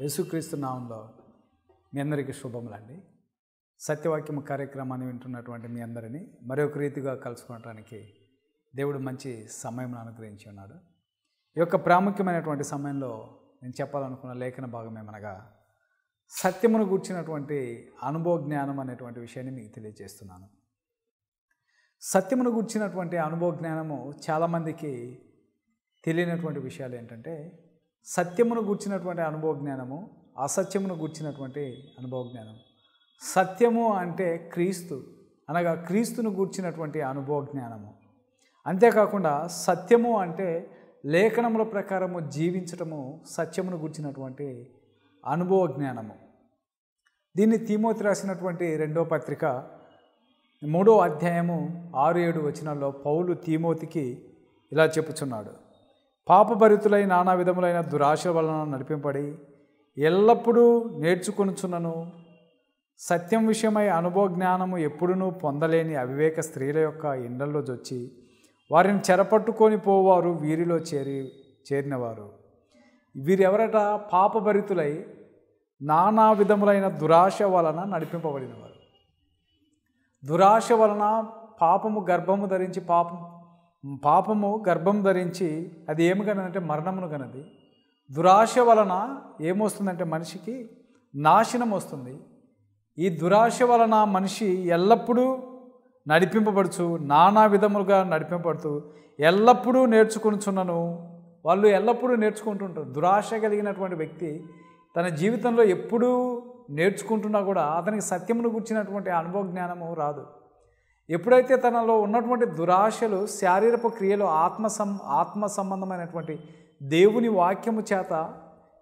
యేసుక్రీస్తు నామంలో మీ అందరికీ శుభములండి. సత్యవాక్యం కార్యక్రమాన్ని వింటున్నటువంటి మీ అందరినీ మరొక రీతిగా కలుసుకోవడానికి దేవుడు మంచి సమయం అనుగ్రహించి ఉన్నాడు. ఈ యొక్క ప్రాముఖ్యమైనటువంటి సమయంలో నేను చెప్పాలనుకున్న లేఖన భాగం ఏమనగా సత్యమును గూర్చినటువంటి అనుభవ జ్ఞానం అనేటువంటి విషయాన్ని మీకు తెలియజేస్తున్నాను. సత్యమును గూర్చినటువంటి అనుభవ జ్ఞానము చాలామందికి తెలియనటువంటి విషయాలు ఏంటంటే సత్యమును గూర్చినటువంటి అనుభవ జ్ఞానము అసత్యమును గూర్చినటువంటి అనుభవ జ్ఞానం సత్యము అంటే క్రీస్తు అనగా క్రీస్తును గూర్చినటువంటి అనుభవ జ్ఞానము. అంతేకాకుండా సత్యము అంటే లేఖనముల ప్రకారము జీవించటము సత్యమును గూర్చినటువంటి అనుభవ జ్ఞానము. దీన్ని తీమోతి రాసినటువంటి రెండో పత్రిక మూడో అధ్యాయము ఆరు ఏడు వచనాల్లో పౌలు తీమోతికి ఇలా చెప్పుచున్నాడు. పాపభరితులై నానా విధములైన దురాశ వలన నడిపింపడి ఎల్లప్పుడూ నేర్చుకొనుచున్నను. సత్యం విషయమై అనుభవ జ్ఞానము ఎప్పుడునూ పొందలేని అవివేక స్త్రీల యొక్క ఇండల్లో జొచ్చి వారిని చెరపట్టుకొని పోవారు వీరిలో చేరి చేరినవారు. వీరెవరట? పాపభరితులై నానా విధములైన దురాశ వలన నడిపింపబడినవారు. దురాశ వలన పాపము గర్భము ధరించి పాపం పాపము గర్భం ధరించి అది ఏమి కనంటే మరణమును కనది దురాశ వలన ఏమొస్తుందంటే మనిషికి నాశనం వస్తుంది. ఈ దురాశ వలన మనిషి ఎల్లప్పుడూ నడిపింపబడుచు నానా విధములుగా నడిపింపబడుతూ ఎల్లప్పుడూ నేర్చుకునిచున్నను. వాళ్ళు ఎల్లప్పుడూ నేర్చుకుంటుంటారు. దురాశ కలిగినటువంటి వ్యక్తి తన జీవితంలో ఎప్పుడూ నేర్చుకుంటున్నా కూడా అతనికి సత్యమును గుర్చినటువంటి అనుభవ జ్ఞానము రాదు. ఎప్పుడైతే తనలో ఉన్నటువంటి దురాశలు శారీరక క్రియలు ఆత్మ సం ఆత్మ సంబంధమైనటువంటి దేవుని వాక్యము చేత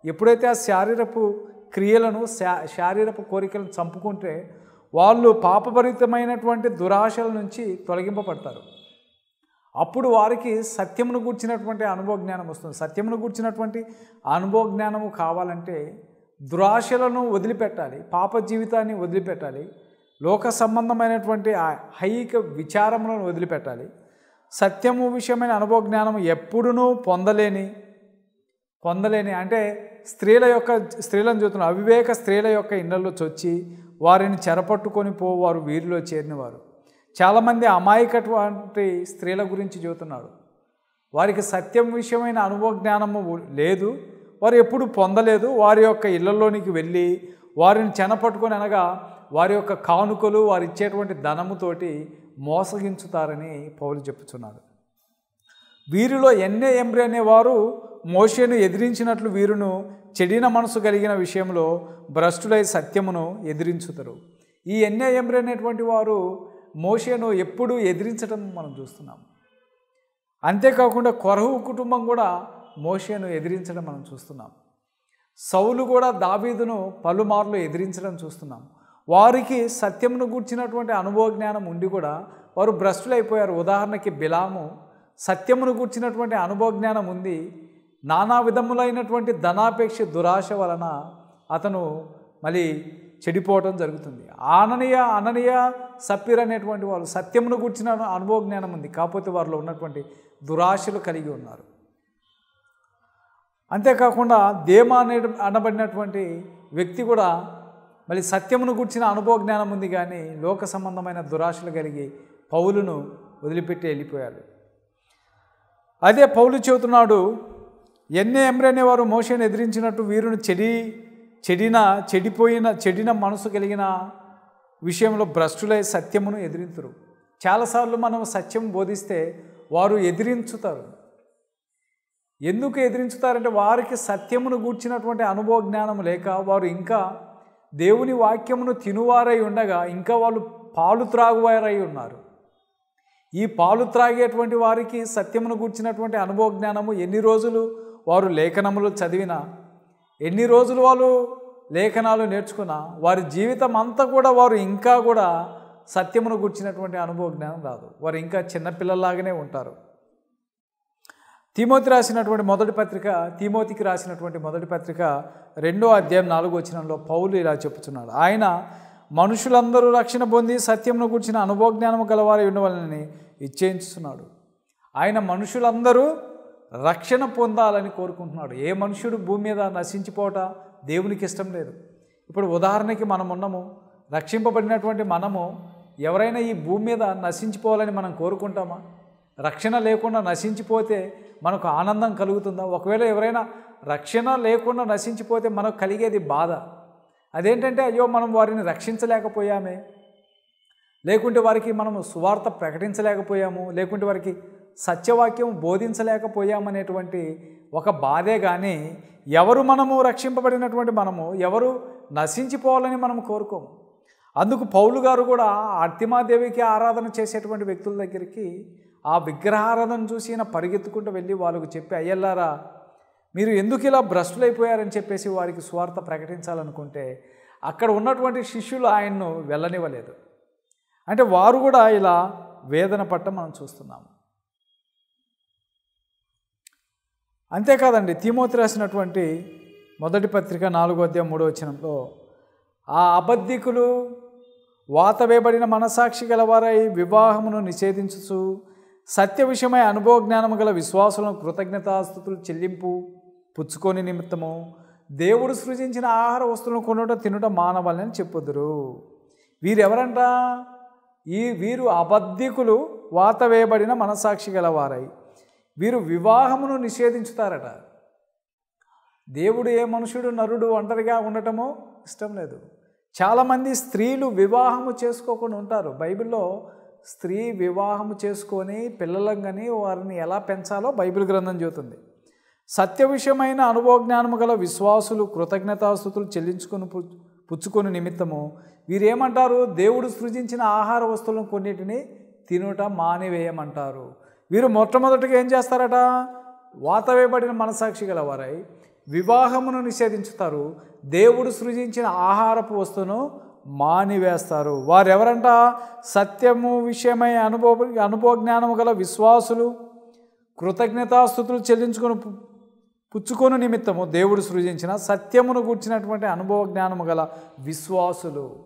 ఎప్పుడైతే ఆ శారీరపు క్రియలను శా శారీరపు కోరికలను చంపుకుంటే వాళ్ళు పాపభరితమైనటువంటి దురాశల నుంచి తొలగింపబడతారు. అప్పుడు వారికి సత్యమును గూర్చినటువంటి అనుభవ జ్ఞానం వస్తుంది. సత్యమును గూర్చినటువంటి అనుభవ జ్ఞానము కావాలంటే దురాశలను వదిలిపెట్టాలి పాప జీవితాన్ని వదిలిపెట్టాలి. లోక సంబంధమైనటువంటి ఆ హైక విచారములను వదిలిపెట్టాలి. సత్యము విషయమైన అనుభవ జ్ఞానం ఎప్పుడునూ పొందలేని పొందలేని అంటే స్త్రీల యొక్క స్త్రీలను చూస్తున్న అవివేక స్త్రీల యొక్క ఇళ్ళలో చొచ్చి వారిని చెరపట్టుకొని పోవారు వీరిలో చేరినవారు. చాలామంది అమాయకటువంటి స్త్రీల గురించి చూస్తున్నాడు. వారికి సత్యం విషయమైన అనుభవ జ్ఞానము లేదు. వారు ఎప్పుడు పొందలేదు. వారి యొక్క ఇళ్ళలోనికి వెళ్ళి వారిని చెనపట్టుకొని అనగా వారి యొక్క కానుకలు వారు ఇచ్చేటువంటి ధనముతోటి మోసగించుతారని పౌలు చెప్పుచున్నాడు. వీరిలో ఎన్నే ఎంబ్రి అనేవారు మోషేను ఎదిరించినట్లు వీరును చెడిన మనసు కలిగిన విషయంలో భ్రష్టులై సత్యమును ఎదిరించుతారు ఈ ఎన్ఏ ఎంబ్రి అనేటువంటి వారు మోషేను ఎప్పుడూ ఎదిరించడం మనం చూస్తున్నాం. అంతేకాకుండా కొరహు కుటుంబం కూడా మోషేను ఎదిరించడం మనం చూస్తున్నాం. సౌలు కూడా దావీదును పలుమార్లు ఎదిరించడం చూస్తున్నాం. వారికి సత్యమును గూర్చినటువంటి అనుభవ జ్ఞానం ఉండి కూడా వారు భ్రష్టులైపోయారు. ఉదాహరణకి బిలాము సత్యమును గూర్చినటువంటి అనుభవ జ్ఞానం ఉంది. నానా విధములైనటువంటి ధనాపేక్ష దురాశ వలన అతను మళ్ళీ చెడిపోవటం జరుగుతుంది. ఆననీయ అననీయ సప్పిర్ అనేటువంటి వాళ్ళు సత్యమును గూర్చిన అనుభవ జ్ఞానం ఉంది. కాకపోతే వారిలో ఉన్నటువంటి దురాశలు కలిగి ఉన్నారు. అంతేకాకుండా దేమ అనే అనబడినటువంటి వ్యక్తి కూడా మళ్ళీ సత్యమును గుర్చిన అనుభవ జ్ఞానం ఉంది కానీ లోక సంబంధమైన దురాశలు కలిగి పౌలును వదిలిపెట్టి వెళ్ళిపోయారు. అదే పౌలు చెబుతున్నాడు ఎన్నే ఎమ్రనేవారు మోషను ఎదిరించినట్టు వీరును చెడి చెడిన చెడిపోయిన చెడిన మనసు కలిగిన విషయంలో భ్రష్టులై సత్యమును ఎదిరింతురు. చాలాసార్లు మనం సత్యం బోధిస్తే వారు ఎదిరించుతారు. ఎందుకు ఎదిరించుతారంటే వారికి సత్యమును గూర్చినటువంటి అనుభవ జ్ఞానం లేక వారు ఇంకా దేవుని వాక్యమును తినువారై ఉండగా ఇంకా వాళ్ళు పాలు త్రాగువారై ఉన్నారు. ఈ పాలు త్రాగేటువంటి వారికి సత్యమును గూర్చినటువంటి అనుభవ జ్ఞానము ఎన్ని రోజులు వారు లేఖనములు చదివినా ఎన్ని రోజులు వాళ్ళు లేఖనాలు నేర్చుకున్నా వారి జీవితం అంతా కూడా వారు ఇంకా కూడా సత్యమును గూర్చినటువంటి అనుభవ జ్ఞానం రాదు. వారు ఇంకా చిన్నపిల్లల్లాగానే ఉంటారు. తిమోతి రాసినటువంటి మొదటి పత్రిక తిమోతికి రాసినటువంటి మొదటి పత్రిక రెండో అధ్యాయం నాలుగో వచనంలో పౌలు ఇలా చెప్తున్నాడు ఆయన మనుషులందరూ రక్షణ పొంది సత్యమును గుర్చిన అనుభవజ్ఞానం గలవారి ఉండవాలని ఇచ్చేయించుతున్నాడు ఆయన మనుషులందరూ రక్షణ పొందాలని కోరుకుంటున్నాడు. ఏ మనుషుడు భూమి మీద నశించిపోవట దేవునికి ఇష్టం లేదు. ఇప్పుడు ఉదాహరణకి మనం ఉన్నాము. రక్షింపబడినటువంటి మనము ఎవరైనా ఈ భూమి మీద నశించిపోవాలని మనం కోరుకుంటామా? రక్షణ లేకుండా నశించిపోతే మనకు ఆనందం కలుగుతుందా? ఒకవేళ ఎవరైనా రక్షణ లేకుండా నశించిపోతే మనకు కలిగేది బాధ. అదేంటంటే అయ్యో మనం వారిని రక్షించలేకపోయామే. లేకుంటే వారికి మనము సువార్త ప్రకటించలేకపోయాము. లేకుంటే వారికి సత్యవాక్యం బోధించలేకపోయామనేటువంటి ఒక బాధే కానీ ఎవరు మనము రక్షింపబడినటువంటి మనము ఎవరు నశించిపోవాలని మనం కోరుకోము. అందుకు పౌలు గారు కూడా అర్తిమాదేవికి ఆరాధన చేసేటువంటి వ్యక్తుల దగ్గరికి ఆ విగ్రహారాధన చూసి ఈయన పరిగెత్తుకుంటూ వెళ్ళి వాళ్ళకు చెప్పి అయ్యల్లారా మీరు ఎందుకు ఇలా భ్రష్టులైపోయారని చెప్పేసి వారికి స్వార్థ ప్రకటించాలనుకుంటే అక్కడ ఉన్నటువంటి శిష్యులు ఆయన్ను వెళ్ళనివ్వలేదు. అంటే వారు కూడా ఇలా వేదన పట్ట మనం చూస్తున్నాము. అంతేకాదండి తిమోతి రాసినటువంటి మొదటి పత్రిక నాలుగో అధ్యాయం మూడో వచనంలో ఆ అబద్ధికులు వాత వేయబడిన మనసాక్షి గలవారై వివాహమును నిషేధించుచు సత్య విషయమై అనుభవ జ్ఞానము గల విశ్వాసులను కృతజ్ఞతాస్థుతులు చెల్లింపు పుచ్చుకొని నిమిత్తము దేవుడు సృజించిన ఆహార వస్తువులను కొనుట తినుట మానవాలని చెప్పుదురు. వీరెవరంట? ఈ వీరు అబద్ధికులు వాత వేయబడిన మనసాక్షి గలవారై. వీరు వివాహమును నిషేధించుతారట. దేవుడు ఏ మనుషుడు నరుడు ఒంటరిగా ఉండటము ఇష్టం లేదు. చాలామంది స్త్రీలు వివాహము చేసుకోకుండా ఉంటారు. బైబిల్లో స్త్రీ వివాహము చేసుకొని పిల్లలంగని వారిని ఎలా పెంచాలో బైబిల్ గ్రంథం చెబుతుంది. సత్య విషయమైన అనుభవ జ్ఞానము గల విశ్వాసులు కృతజ్ఞతాస్థుతులు చెల్లించుకొని పుచ్చుకొని నిమిత్తము వీరేమంటారు? దేవుడు సృజించిన ఆహార వస్తువులను కొన్నిటిని తినుట మానివేయమంటారు. వీరు మొట్టమొదటిగా ఏం చేస్తారట? వాత వేయబడిన మనసాక్షి గలవారై వివాహమును నిషేధించుతారు. దేవుడు సృజించిన ఆహారపు వస్తువును మానివేస్తారు. వారెవరంట? సత్యము విషయమై అనుభవ అనుభవ జ్ఞానము గల విశ్వాసులు. కృతజ్ఞతాస్థుతులు చెల్లించుకొని పు- పుచ్చుకొని నిమిత్తము దేవుడు సృజించిన సత్యమును కూర్చినటువంటి అనుభవ జ్ఞానము గల విశ్వాసులు.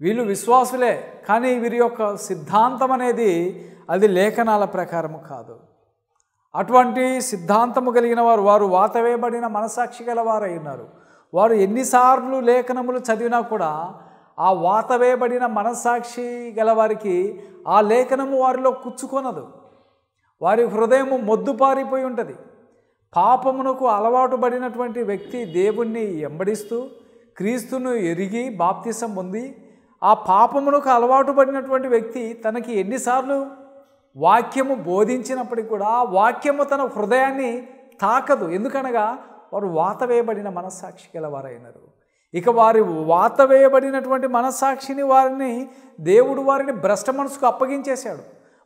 వీళ్ళు విశ్వాసులే కానీ వీరి యొక్క సిద్ధాంతం అనేది అది లేఖనాల ప్రకారము కాదు. అటువంటి సిద్ధాంతము కలిగిన వారు వారు వాతవేయబడిన మనసాక్షి గల వారై ఉన్నారు. వారు ఎన్నిసార్లు లేఖనములు చదివినా కూడా ఆ వాతవేయబడిన వేయబడిన మనస్సాక్షి గలవారికి ఆ లేఖనము వారిలో కుచ్చుకొనదు. వారి హృదయము మొద్దుపారిపోయి ఉంటుంది. పాపమునకు అలవాటు పడినటువంటి వ్యక్తి దేవుణ్ణి ఎంబడిస్తూ క్రీస్తును ఎరిగి బాప్తిసం పొంది ఆ పాపమునకు అలవాటు పడినటువంటి వ్యక్తి తనకి ఎన్నిసార్లు వాక్యము బోధించినప్పటికీ కూడా ఆ వాక్యము తన హృదయాన్ని తాకదు. ఎందుకనగా వారు వాత వేయబడిన మనస్సాక్షి గలవారైనారు. ఇక వారి వాత వేయబడినటువంటి మనస్సాక్షిని వారిని దేవుడు వారిని భ్రష్ట మనసుకు అప్పగించేశాడు.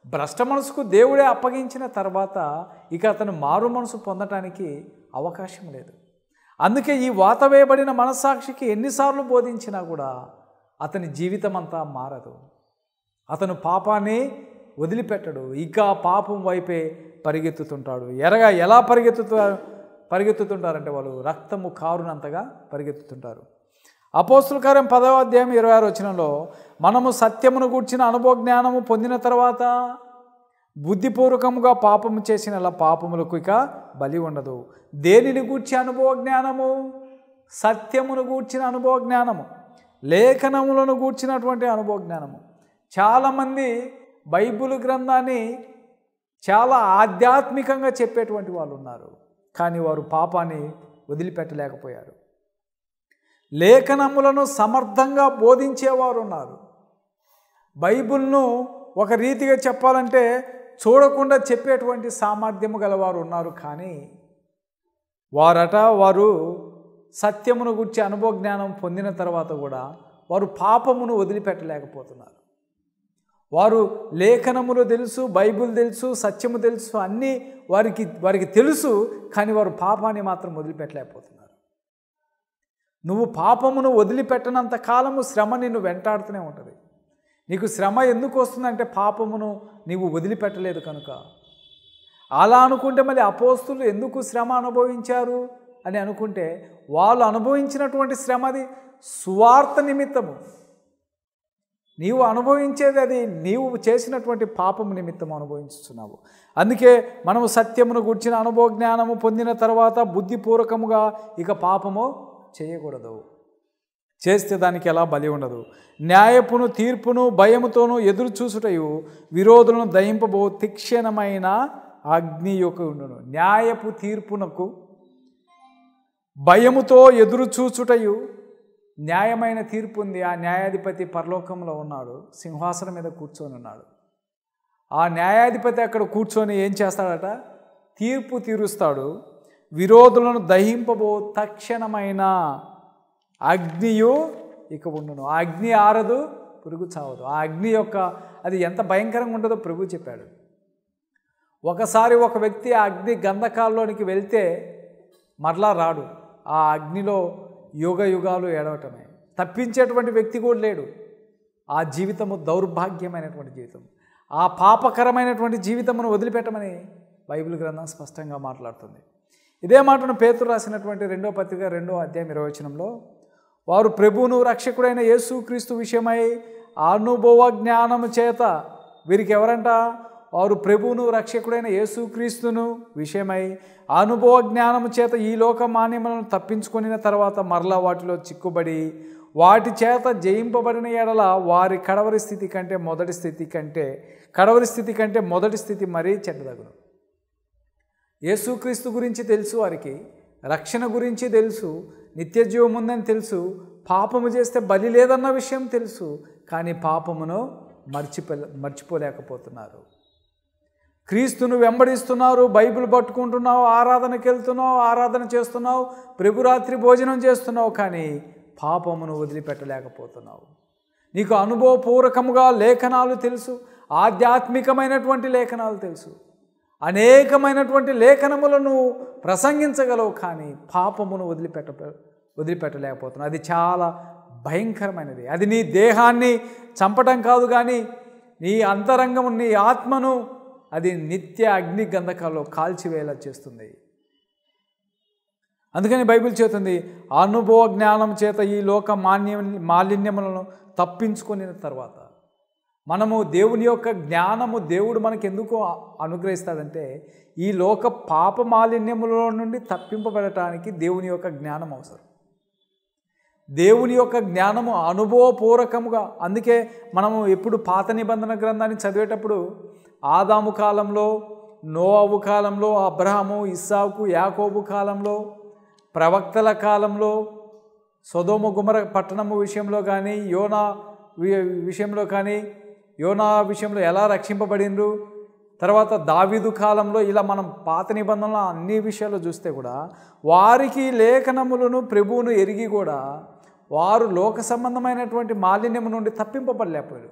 భ్రష్ట మనసుకు దేవుడే అప్పగించిన తర్వాత ఇక అతను మారు మనసు పొందటానికి అవకాశం లేదు. అందుకే ఈ వాత వేయబడిన మనస్సాక్షికి ఎన్నిసార్లు బోధించినా కూడా అతని జీవితం అంతా మారదు. అతను పాపాన్ని వదిలిపెట్టడు. ఇక పాపం వైపే పరిగెత్తుతుంటాడు. ఎరగా ఎలా పరిగెత్తుతాడు? పరిగెత్తుతుంటారంటే వాళ్ళు రక్తము కారునంతగా పరిగెత్తుతుంటారు. అపోస్తుల కార్యం పదవ అధ్యాయం ఇరవై ఆరు వచనంలో మనము సత్యమును గూర్చిన అనుభవ జ్ఞానము పొందిన తర్వాత బుద్ధిపూర్వకముగా పాపము చేసిన పాపములకు ఇక బలి ఉండదు. దేనిని గూర్చి అనుభవ జ్ఞానము? సత్యమును గూర్చిన అనుభవ జ్ఞానము. లేఖనములను గూర్చినటువంటి అనుభవ జ్ఞానము. చాలామంది బైబిల్ గ్రంథాన్ని చాలా ఆధ్యాత్మికంగా చెప్పేటువంటి వాళ్ళు ఉన్నారు కానీ వారు పాపాన్ని వదిలిపెట్టలేకపోయారు. లేఖనములను సమర్థంగా బోధించేవారు ఉన్నారు బైబిల్ను ఒక రీతిగా చెప్పాలంటే చూడకుండా చెప్పేటువంటి సామర్థ్యము గలవారు ఉన్నారు కానీ వారట వారు సత్యమును గుర్చి అనుభవ జ్ఞానం పొందిన తర్వాత కూడా వారు పాపమును వదిలిపెట్టలేకపోతున్నారు. వారు లేఖనములు తెలుసు బైబిల్ తెలుసు సత్యము తెలుసు అన్నీ వారికి వారికి తెలుసు కానీ వారు పాపాన్ని మాత్రం వదిలిపెట్టలేకపోతున్నారు. నువ్వు పాపమును వదిలిపెట్టనంత కాలము శ్రమ నిన్ను వెంటాడుతూనే ఉంటుంది. నీకు శ్రమ ఎందుకు వస్తుందంటే పాపమును నీవు వదిలిపెట్టలేదు కనుక. అలా అనుకుంటే మళ్ళీ అపోస్తులు ఎందుకు శ్రమ అనుభవించారు అని అనుకుంటే వాళ్ళు అనుభవించినటువంటి శ్రమది సువార్త నిమిత్తము. నీవు అనుభవించేది అది. నీవు చేసినటువంటి పాపం నిమిత్తం అనుభవించుతున్నావు అందుకే మనము సత్యమును గుర్చిన అనుభవ జ్ఞానము పొందిన తర్వాత బుద్ధిపూర్వకముగా ఇక పాపము చేయకూడదు. చేస్తే దానికి ఎలా బలి ఉండదు. న్యాయపును తీర్పును భయముతోనూ ఎదురు చూసుటయు విరోధులను దయింపబో తీక్షణమైన అగ్ని యొక్క ఉండును. న్యాయపు తీర్పునకు భయముతో ఎదురు చూచుటయు న్యాయమైన తీర్పు ఉంది. ఆ న్యాయాధిపతి పరలోకంలో ఉన్నాడు. సింహాసనం మీద కూర్చొని ఉన్నాడు. ఆ న్యాయాధిపతి అక్కడ కూర్చొని ఏం చేస్తాడట? తీర్పు తీరుస్తాడు. విరోధులను దహింపబో తక్షణమైన అగ్నియు ఇక ఉండును. ఆ అగ్ని ఆరదు పురుగు చావదు. ఆ అగ్ని యొక్క అది ఎంత భయంకరంగా ఉంటుందో ప్రభు చెప్పాడు. ఒకసారి ఒక వ్యక్తి ఆ అగ్ని గంధకాల్లోనికి వెళ్తే మరలా రాడు. ఆ అగ్నిలో యుగ యుగాలు ఏడవటమే. తప్పించేటువంటి వ్యక్తి కూడా లేడు. ఆ జీవితము దౌర్భాగ్యమైనటువంటి జీవితం. ఆ పాపకరమైనటువంటి జీవితమును వదిలిపెట్టమని బైబిల్ గ్రంథం స్పష్టంగా మాట్లాడుతుంది. ఇదే మాటను పేతురు రాసినటువంటి రెండో పత్రిక రెండో అధ్యాయం ఇరవచనంలో వారు ప్రభువును రక్షకుడైన యేసుక్రీస్తు విషయమై అనుభవ జ్ఞానము చేత వీరికి ఎవరంట వారు ప్రభువును రక్షకుడైన యేసుక్రీస్తును విషయమై అనుభవ జ్ఞానము చేత ఈ లోక మాన్యములను తప్పించుకొనిన తర్వాత మరలా వాటిలో చిక్కుబడి వాటి చేత జయింపబడిన ఎడల వారి కడవరి స్థితి కంటే మొదటి స్థితి కంటే కడవరి స్థితి కంటే మొదటి స్థితి మరీ చెడ్డదగును. యేసుక్రీస్తు గురించి తెలుసు వారికి రక్షణ గురించి తెలుసు నిత్యజీవం ఉందని తెలుసు పాపము చేస్తే బలి లేదన్న విషయం తెలుసు కానీ పాపమును మర్చిపో మర్చిపోలేకపోతున్నారు. క్రీస్తును వెంబడిస్తున్నారు బైబిల్ పట్టుకుంటున్నావు ఆరాధనకి వెళ్తున్నావు ఆరాధన చేస్తున్నావు ప్రభురాత్రి భోజనం చేస్తున్నావు కానీ పాపమును వదిలిపెట్టలేకపోతున్నావు. నీకు అనుభవపూర్వకముగా లేఖనాలు తెలుసు ఆధ్యాత్మికమైనటువంటి లేఖనాలు తెలుసు. అనేకమైనటువంటి లేఖనములను ప్రసంగించగలవు కానీ పాపమును వదిలిపెట్ట వదిలిపెట్టలేకపోతున్నావు. అది చాలా భయంకరమైనది. అది నీ దేహాన్ని చంపటం కాదు కానీ నీ అంతరంగము నీ ఆత్మను అది నిత్య అగ్ని గంధకాల్లో కాల్చివేలా చేస్తుంది. అందుకని బైబిల్ చేతుంది అనుభవ జ్ఞానం చేత ఈ లోక మాన్య మాలిన్యములను తప్పించుకొని తర్వాత మనము దేవుని యొక్క జ్ఞానము దేవుడు మనకు ఎందుకు అనుగ్రహిస్తాడంటే ఈ లోక పాప మాలిన్యముల నుండి తప్పింపబడటానికి దేవుని యొక్క జ్ఞానం అవసరం. దేవుని యొక్క జ్ఞానము అనుభవపూర్వకముగా అందుకే మనము ఎప్పుడు పాత నిబంధన గ్రంథాన్ని చదివేటప్పుడు ఆదాము కాలంలో నోఅవు కాలంలో అబ్రహము ఇస్సాకు యాకోబు కాలంలో ప్రవక్తల కాలంలో సొదోమ గుమర పట్టణము విషయంలో కానీ యోనా విషయంలో కానీ యోనా విషయంలో ఎలా రక్షింపబడినరు తర్వాత దావిదు కాలంలో ఇలా మనం పాత నిబంధనలు అన్ని విషయాలు చూస్తే కూడా వారికి లేఖనములను ప్రభువును ఎరిగి కూడా వారు లోక సంబంధమైనటువంటి మాలిన్యము నుండి తప్పింపబడలేకపోయారు.